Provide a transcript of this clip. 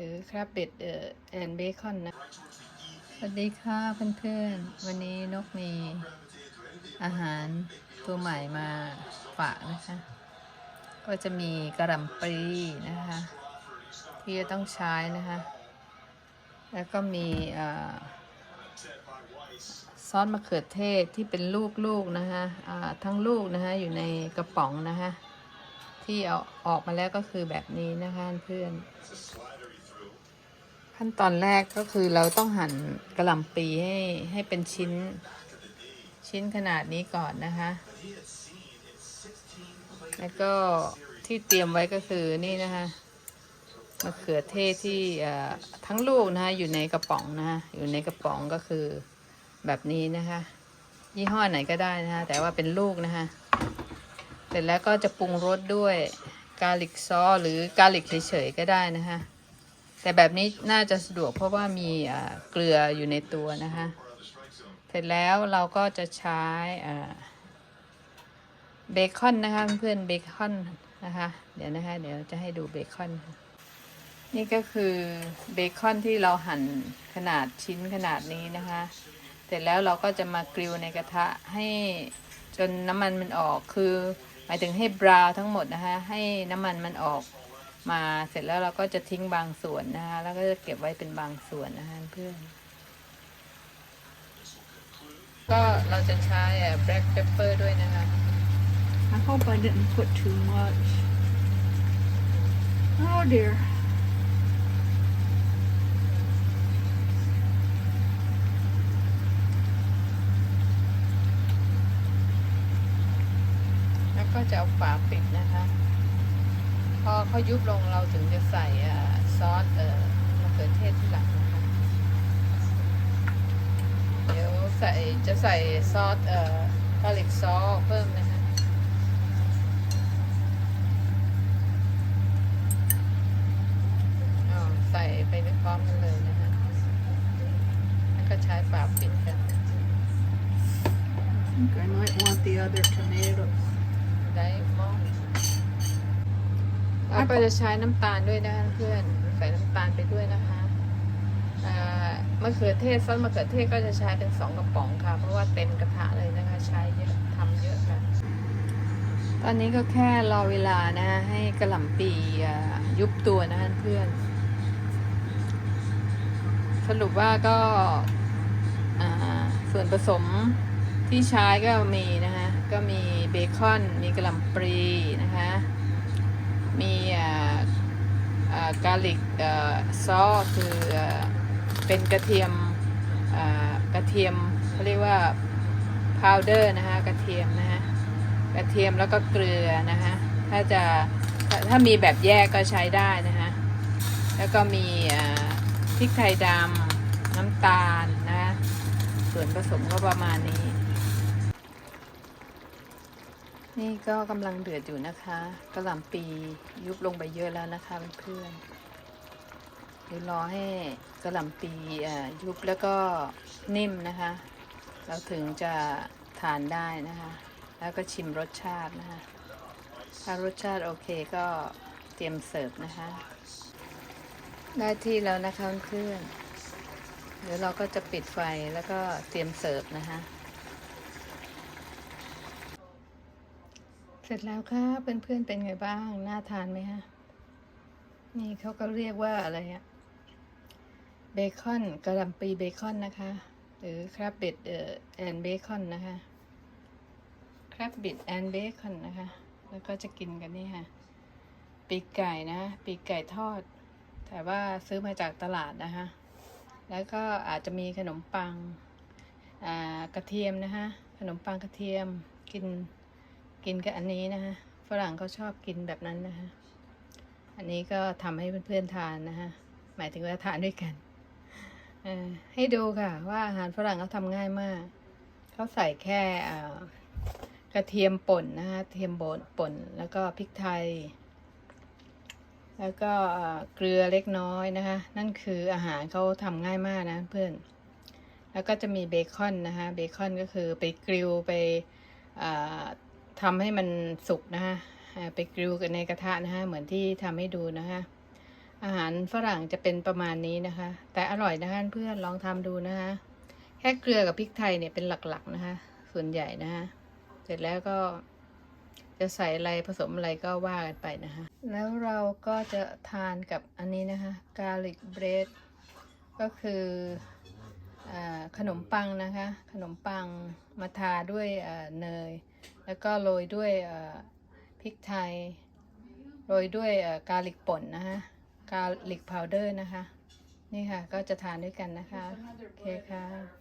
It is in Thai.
หรือคราบเบ็ดเอ่อแอนเบคอนนะ สวัสดีค่ะเพื่อนๆ วันนี้นกมีอาหารตัวใหม่มาฝากนะคะ ก็จะมีกระหล่ำปลีนะคะ ที่จะต้องใช้นะคะ แล้วก็มีเอ่อซอสมะเขือเทศที่เป็นลูกๆนะคะทั้งลูกนะคะอยู่ในกระป๋องนะคะที่เอาออกมาแล้วก็คือแบบนี้นะคะเพื่อน ขั้นตอนแรกก็คือเราต้องหั่นกระหล่ำปีให้ให้เป็นชิ้นชิ้นขนาดนี้ก่อนนะคะ แล้วก็ที่เตรียมไว้ก็คือนี่นะคะมะเขือเทศที่ทั้งลูกนะคะอยู่ในกระป๋องนะคะอยู่ในกระป๋องก็คือแบบนี้นะคะ ยี่ห้อไหนก็ได้นะคะ แต่ว่าเป็นลูกนะคะ เสร็จแล้วก็จะปรุงรสด้วยกาลิกซอสหรือกาลิกเฉยๆก็ได้นะคะ แต่แบบนี้น่าจะสะดวกเพราะว่ามีเกลืออยู่ในตัวนะคะ เสร็จแล้วเราก็จะใช้เบคอนนะคะเพื่อนเบคอนนะคะ เดี๋ยวนะคะ เดี๋ยวจะให้ดูเบคอน นี่ก็คือเบคอนที่เราหั่นขนาดชิ้นขนาดนี้นะคะ เสร็จแล้วเราก็จะมากริลในกระทะให้จนน้ำมันมันออกคือ หมายถึงให้บราวทั้งหมดนะคะ ให้น้ำมันมันออก มาเสร็จแล้วเราก็จะทิ้งบางส่วนนะคะ แล้วก็จะเก็บไว้เป็นบางส่วนนะคะเพื่อน ก็เราจะใช้ black pepper ด้วยนะคะ I hope I didn't put too much. Oh dear. แล้วก็จะเอาฝาปิดนะคะพ อเขายุบลงเราถึงจะใส่อ่าซอสเอ่อมะเขือเทศที่หลังนะคะเดี๋ยวใส่จะใส่ซอสเอ่อกาลิกซอสเพิ่มนะคะอ้าวใส่ไปพร้อมกันเลยนะคะแล้วก็ใช้ฝาปิดกัน I think I might want the other tomatoes. ได้มอง แล้วก็จะใช้น้ำตาลด้วยนะคะเพื่อนใส่น้ำตาลไปด้วยนะคะอ่ามะเขือเทศซอสมะเขือเทศก็จะใช้เป็นสองกระป๋องค่ะ เพราะว่าเต็มกระทะเลยนะคะใช้เยอะทำเยอะค่ะ ตอนนี้ก็แค่รอเวลานะคะให้กระหล่ำปียุบตัวนะคะเพื่อน สรุปว่าก็ส่วนผสมที่ใช้ก็มีนะคะก็มีเบคอนมีกระหล่ำปลีนะคะ มีกาลิกซอสคือเป็นกระเทียมอ่ากระเทียมเขาเรียกว่าพาวเดอร์นะคะกระเทียมนะคะกระเทียมแล้วก็เกลือนะคะถ้าจะถ้าถ้ามีแบบแยกก็ใช้ได้นะคะแล้วก็มีอ่าพริกไทยดำน้ำตาลนะะส่วนผสมก็ประมาณนี้ นี่ก็กำลังเดือดอยู่นะคะกระหล่ำปียุบลงไปเยอะแล้วนะคะเพื่อนๆเดี๋ยวรอให้กระหล่ำปียุบแล้วก็นิ่มนะคะ เราถึงจะทานได้นะคะ แล้วก็ชิมรสชาตินะคะ ถ้ารสชาติโอเคก็เตรียมเสิร์ฟนะคะ ได้ที่แล้วนะคะเพื่อนเดี๋ยวเราก็จะปิดไฟแล้วก็เตรียมเสิร์ฟนะคะ เสร็จแล้วค่ะเพื่อนๆเป็นไงบ้าง น่าทานไหมฮะ นี่เขาก็เรียกว่าอะไรอะเบคอนกระลำปีเบคอนนะคะ หรือคราบเบ็ดเอ่อแอนเบคอนนะคะคราบบิดแอนเบคอนนะคะ แล้วก็จะกินกันนี่ค่ะ ปีกไก่นะ ปีกไก่ทอด แต่ว่าซื้อมาจากตลาดนะคะ แล้วก็อาจจะมีขนมปังอ่ากระเทียมนะคะ ขนมปังกระเทียมกิน กินกับอันนี้นะคะฝรั่งเขาชอบกินแบบนั้นนะคะ อันนี้ก็ทำให้เพื่อนๆทานนะคะหมายถึงว่าทานด้วยกันอ่อให้ดูค่ะ ว่าอาหารฝรั่งเขาทำง่ายมาก เขาใส่แค่กระเทียมป่นนะคะเทียมโบนป่นแล้วก็พริกไทย แล้วก็เอ่อเกลือเล็กน้อยนะคะ นั่นคืออาหารเขาทำง่ายมากนะเพื่อน แล้วก็จะมีเบคอนนะคะ เบคอนก็คือไปกริลไปอ่า ทำให้มันสุกนะคะไปกริลกันในกระทะนะคะเหมือนที่ทำให้ดูนะคะอาหารฝรั่งจะเป็นประมาณนี้นะคะ แต่อร่อยนะคะเพื่อนลองทำดูนะคะแค่เกลือกับพริกไทยเนี่ยเป็นหลักๆนะคะ ส่วนใหญ่นะคะเสร็จแล้วก็จะใส่อะไรผสมอะไรก็ว่ากันไปนะคะ แล้วเราก็จะทานกับอันนี้นะคะ garlic bread ก็คืออขนมปังนะคะ ขนมปังมาทาด้วยเนย แล้วก็โรยด้วยพริกไทย โรยด้วยกาลิกป่นนะคะ กาลิกพาวเดอร์นะคะ นี่ค่ะ ก็จะทานด้วยกันนะคะ โอเคค่ะ